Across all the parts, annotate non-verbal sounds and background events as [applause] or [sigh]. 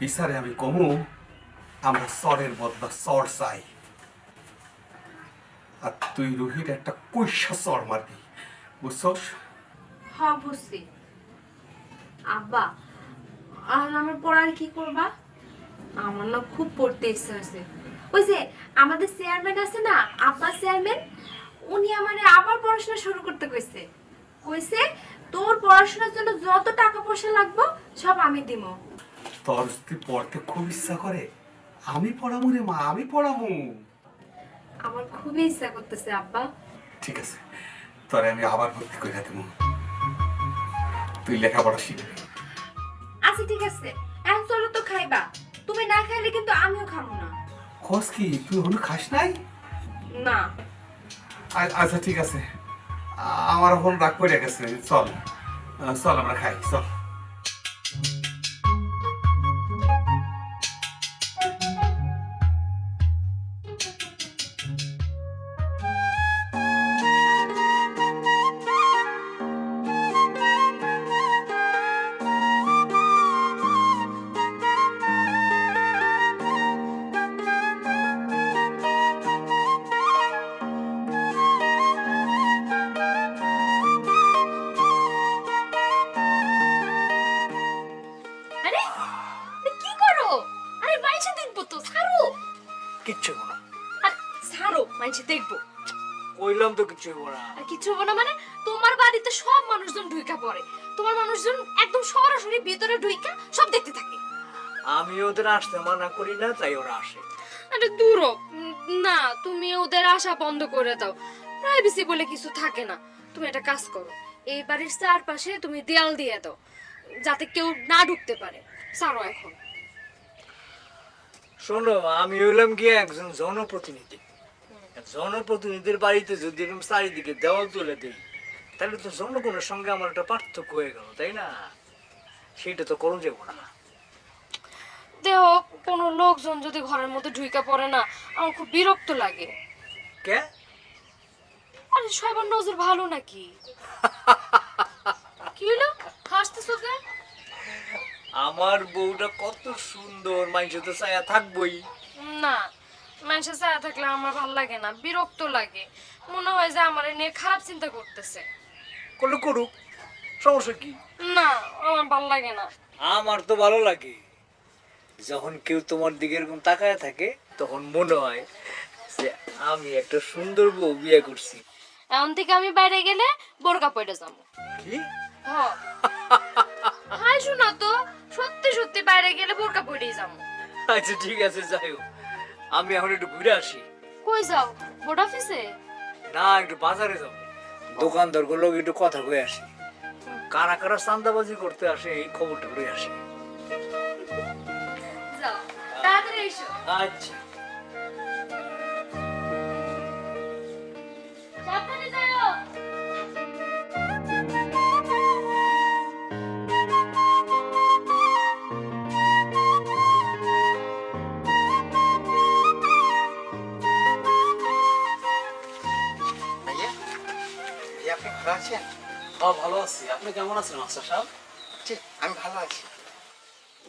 বিচারে আমি কমু আমরা সরের বদলা সর চাই। আর তুই রুহির একটা কৈশা সর মারবি বুঝছস হ্যাঁ বুঝছি আব্বা আর আমার পড়ার কি করবা আমার না খুব পড়তে ইচ্ছা ওই যে, আমাদের চেয়ারম্যান আছে না, আব্বা চেয়ারম্যান উনি আমারে আবার পড়াশোনা শুরু করতে কইছে। কইছে, তোর পড়াশোনার জন্য যত টাকা পয়সা লাগবে, সব আমি দিব তোর যদি পড়তে খুব ইচ্ছা করে। আমি পড়ামু রে মা আমি পড়ামু আমার খুবই ইচ্ছা করতেছে আব্বা। ঠিক আছে তোরে আমি আবার ভর্তি করে দেবো। তুই লেখাপড়া শিখবি। আচ্ছা ঠিক আছে। এখন চলো তো খাইবা। তুমি না খাইলে কিন্তু আমিও খাব না। খোঁজ কি তুই হলো খাস নাই? না। আচ্ছা ঠিক আছে। আমার এখন রাগ করে গেছে চল। চল আমরা খাই চল। কিচ্ছু হব না। আর ছাড়ো মাইছে দেখব। কইলাম তো কিচ্ছু হব না। আর কিছু হবে না মানে তোমার বাড়িতে সব মানুষজন ঢুইকা পড়ে। তোমার মানুষজন একদম সরাসরি ভিতরে ঢুইকা সব দেখতে থাকে। আমি ওদের আসতে মানা করি না তাই ওরা আসে। আরে দূর না তুমি ওদের আশা বন্ধ করে দাও। প্রাইভেসি বলে কিছু থাকে না। তুমি একটা কাজ করো এই বাড়ির চারপাশে তুমি দেয়াল দিয়ে দাও যাতে কেউ না ঢুকতে পারে। সারো এখন। শোনো আমি হইলাম গিয়ে একজন জনপ্রতিনিধি। জনপ্রতিনিধির বাড়িতে যদি এরকম চারিদিকে দেওয়াল তুলে দিই তাহলে তো জনগণের সঙ্গে আমার একটা পার্থক্য হয়ে গেল তাই না? সেটা তো করুন যাব না। দেহ কোনো লোকজন যদি ঘরের মধ্যে ঢুইকা পড়ে না আমার খুব বিরক্ত লাগে। কে? আরে সবার নজর ভালো নাকি? [laughs] কি হলো? হাসতেছো কেন? আমার বউটা কত সুন্দর মানুষ তো ছায়া থাকবই। না মানুষের ছায়া থাকলে আমার ভালো লাগে না বিরক্ত লাগে। মনে হয় যে আমার নিয়ে খারাপ চিন্তা করতেছে। করলে করুক সমস্যা কি? না আমার ভালো লাগে না। আমার তো ভালো লাগে। যখন কেউ তোমার দিকে এরকম তাকায় থাকে তখন মনে হয় যে আমি একটা সুন্দর বউ বিয়ে করছি। এখন থেকে আমি বাইরে গেলে বোরকা পরে যাব। কি? হাই শোনা তো। বাইরে গেলে বোরকা পরেই যাব। আচ্ছা ঠিক আছে যাই হোক। আমি এখন একটু ঘুরে আসি। কই যাও? বোর্ড অফিসে না একটু বাজারে যাব। দোকানদারগুলো একটু কথা কয়ে আসি। কারা কারা চান্দাবাজি করতে আসে এই খবরটা করে আসি। যাও তাড়াতাড়ি এসো। আচ্ছা। সাবধানে যাও। আছেন? হ্যাঁ ভালো আছি। আপনি কেমন আছেন মাস্টার সাহেব? জি আমি ভালো আছি।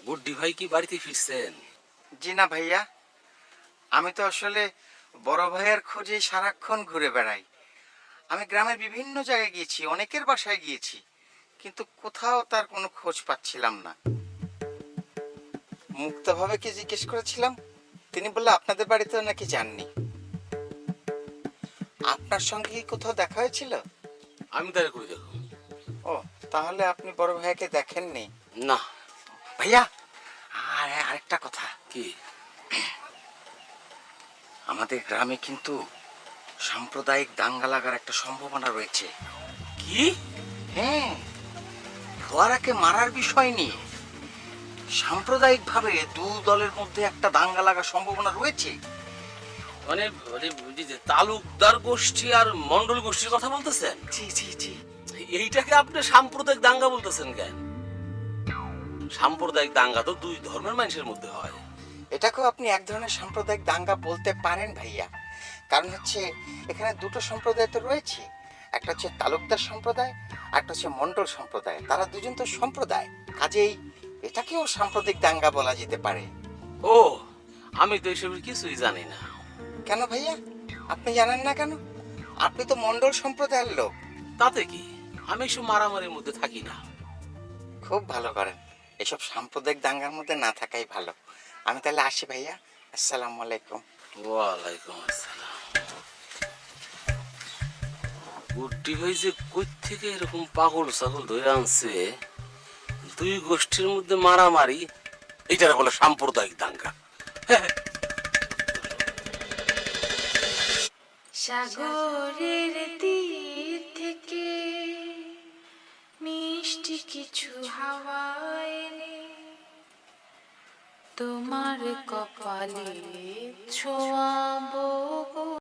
গুড্ডি ভাই কি বাড়িতে ফিরছেন? জি না ভাইয়া। আমি তো আসলে বড় ভাইয়ের খোঁজে সারাক্ষণ ঘুরে বেড়াই। আমি গ্রামের বিভিন্ন জায়গায় গিয়েছি অনেকের বাসায় গিয়েছি কিন্তু কোথাও তার কোনো খোঁজ পাচ্ছিলাম না। মুক্তভাবে কি জিজ্ঞেস করেছিলাম? তিনি বললে আপনাদের বাড়িতে নাকি যাননি? আপনার সঙ্গে কি কোথাও দেখা হয়েছিল? আমি তাই করে দেখো। ও তাহলে আপনি বড় ভাইয়াকে দেখেননি? না। ভাইয়া আর আরেকটা কথা। কি? [clears throat] আমাদের গ্রামে কিন্তু সাম্প্রদায়িক দাঙ্গা লাগার একটা সম্ভাবনা রয়েছে। কি? হ্যাঁ ফোয়ারাকে মারার বিষয় নিয়ে সাম্প্রদায়িকভাবে দু দলের মধ্যে একটা দাঙ্গা লাগার সম্ভাবনা রয়েছে। মানে মানে তালুকদার গোষ্ঠী আর মন্ডল গোষ্ঠীর কথা বলতেছেন? জি জি জি। এইটাকে আপনি সাম্প্রদায়িক দাঙ্গা বলতেছেন কেন? সাম্প্রদায়িক দাঙ্গা তো দুই ধর্মের মানুষের মধ্যে হয়। এটাকেও আপনি এক ধরনের সাম্প্রদায়িক দাঙ্গা বলতে পারেন ভাইয়া। কারণ হচ্ছে এখানে দুটো সম্প্রদায় তো রয়েছে। একটা হচ্ছে তালুকদার সম্প্রদায় একটা হচ্ছে মন্ডল সম্প্রদায়। তারা দুজন তো সম্প্রদায়। কাজেই এটাকেও সাম্প্রদায়িক দাঙ্গা বলা যেতে পারে। ও আমি তো এসবের কিছুই জানি না। কেন ভাইয়া? আপনি জানেন না কেন? আপনি তো মন্ডল সম্প্রদায়ের লোক। তাতে কি? আমি এসব মারামারির মধ্যে থাকি না। খুব ভালো করেন। এসব সাম্প্রদায়িক দাঙ্গার মধ্যে না থাকাই ভালো। আমি তাহলে আসি ভাইয়া। আসসালামু আলাইকুম। ওয়ালাইকুম আসসালাম। বুদ্ধি হয়েছে কই থেকে এরকম পাগল ছাগল ধরে আনছে দুই গোষ্ঠীর মধ্যে মারামারি এটার বলে সাম্প্রদায়িক দাঙ্গা। [laughs] সাগরের তীর থেকে মিষ্টি কিছু হাওয়া এনে তোমার কপালে ছোঁয়াবো